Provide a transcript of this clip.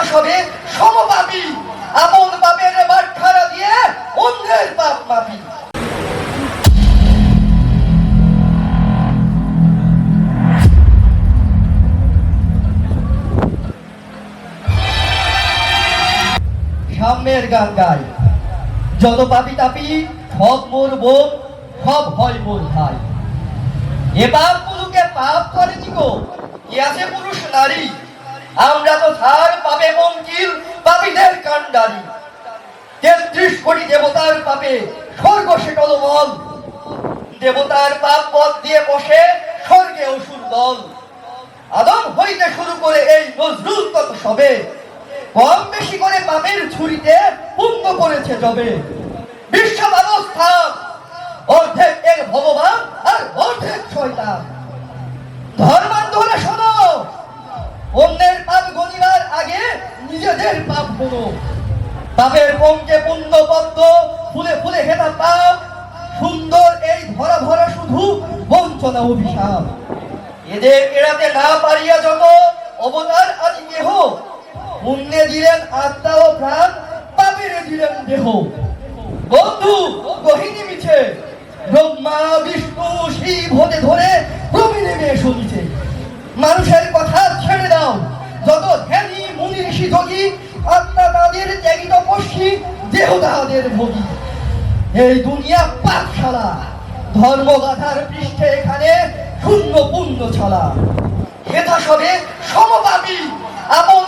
হেথা সবে সমপাপী আপন পাপের বাটখারা দিয়ে অন্যের পাপ মাপি। সাম্যের গান গাই। যত পাপি তাপি, সব মোর বোন, সব হয় মোর ভাই। এ পাপ পুরুকে পাপ করে কি গো? কি আছে পুরুষ নারী। আমরা তো সার পাবে মঙ্কিল পাপীদের কাণ্ডারি। তেত্রিশ কোটি দেবতার পাপে স্বর্গ সে টলমল। দেবতার পাপ পথ দিয়ে বসে স্বর্গে অসুর দল আদম হইতে শুরু করে এই নজরুল তত সবে। কম বেশি করে পাপের ছুরিতে পুণ্য করেছে যবে। বিশ্ব ব্যবস্থা অর্ধেক এর ভগবান আর অর্ধেক শয়তান। ধর্মান্ধরা শোনো, অন্যের নিজেদের পাপ গুনো পাপের পঙ্কে পুণ্য পদ্ম ফুলে ফুলে হেতা পাপ, সুন্দর এই ধরা ধরা শুধু বঞ্চনা অভিশাপ। এদের এড়াতে না পারিয়া যত অবতার আদি কেহ, পুণ্যে দিলেন আত্মা ও প্রাণ, পাপেরে দিলেন দেহ। বন্ধু, গহিনী মিছে, ব্রহ্মা, বিষ্ণু, শিব হতে ধরে প্রবীণ মেয়ে শুনিছে। মানুষের কথা যোগী আত্মা তাদের ত্যাগী তপস্বী, দেহ তাহাদের ভোগী। এই দুনিয়া পাঠশালা, ধর্মগাথার পৃষ্ঠে এখানে শূন্য পুণ্য ছলা। হেতা সবে সমপাপী, আপন